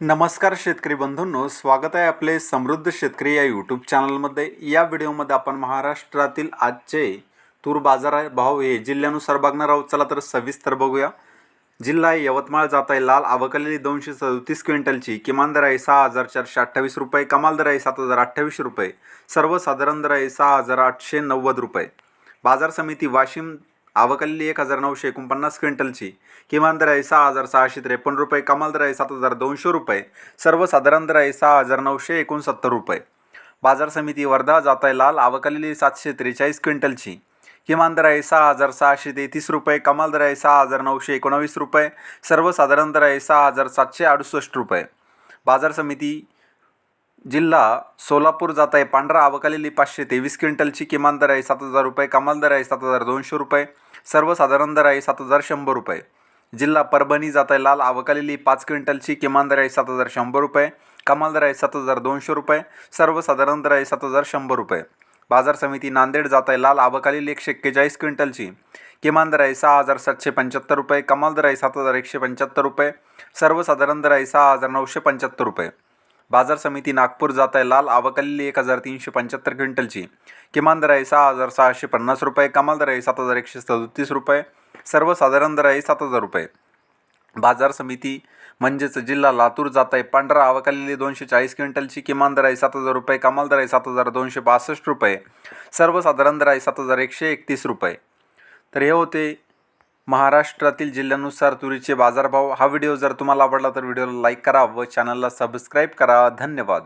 नमस्कार शेतकरी बंधूंनो स्वागत आहे आपले समृद्ध शेतकरी या यूट्यूब चॅनलमध्ये या व्हिडिओमध्ये आपण महाराष्ट्रातील आजचे तूर बाजार भाव हे जिल्ह्यानुसार बघणार आहोत. चला तर सविस्तर बघूया. जिल्हा आहे यवतमाळ जात आहे. लाल आवकलेली दोनशे सदतीस क्विंटलची. किमान दर आहे सहा हजार चारशे अठ्ठावीस रुपये. कमाल दर आहे सात हजार अठ्ठावीस रुपये. सर्वसाधारण दर आहे सहा हजार आठशे नव्वद रुपये. बाजार समिती वाशिम आवकलेली एक हजार नऊशे एकोणपन्नास क्विंटलची. किमान दर आहे सहा हजार सहाशे त्रेपन्न रुपये कमाल दर आहे सात हजार दोनशे रुपये सर्वसाधारण दर आहे सहा हजार नऊशे एकोणसत्तर रुपये. बाजार समिती वर्धा जाताय लाल आवकलेली सातशे त्रेचाळीस क्विंटलची. किमान दर आहे सहा हजार सहाशे तेहतीस रुपये कमाल दर आहे सहा हजार नऊशे एकोणावीस रुपये सर्वसाधारण दर आहे सहा हजार सातशे अडुसष्ट रुपये. बाजार समिती जिल्हा सोलापूर जात आहे. पांढरा आवकालेली पाचशे तेवीस क्विंटलची किमान दर आहे. सात हजार रुपये. कमाल दर आहे. सात हजार दोनशे रुपये. सर्वसाधारण दर आहे. सात हजार शंभर रुपये. जिल्हा परभणी जात आहे. लाल आवकालेली पाच क्विंटलची किमान दर आहे. सात हजार शंभर रुपये. कमाल दर आहे. सात हजार दोनशे रुपये. सर्वसाधारण दर आहे. सात हजार शंभर रुपये. बाजार समिती नांदेड जात आहे. लाल आवकालेली एकशे एक्केचाळीस क्विंटलची किमान दर आहे. सहा हजार सातशे पंच्याहत्तर रुपये. कमाल दर आहे. सात हजार एकशे पंच्याहत्तर रुपये. सर्वसाधारण दर आहे. सहा हजार नऊशे पंच्याहत्तर रुपये. बाजार समिती नागपूर जात आहे लाल आवकलेली एक हजार तीनशे पंच्याहत्तर क्विंटलची. किमान दर आहे सहा हजार सहाशे पन्नास रुपये कमाल दर आहे सात हजार एकशे सदतीस रुपये सर्वसाधारण दर आहे सात हजार रुपये. बाजार समिती म्हणजेच जिल्हा लातूर जात आहे पांढरा आवकालेली दोनशे चाळीस क्विंटलची किमान दर आहे सात हजार रुपये कमाल दर आहे सात हजार दोनशे बासष्ट रुपये सर्वसाधारण दर आहे सात हजार एकशे एकतीस रुपये. तर हे होते महाराष्ट्रातील जिल्ह्यानुसार तुरीचे बाजारभाव हा व्हिडिओ जर तुम्हाला आवडला तर व्हिडिओला लाईक करा व चॅनलला सबस्क्राईब करा. धन्यवाद.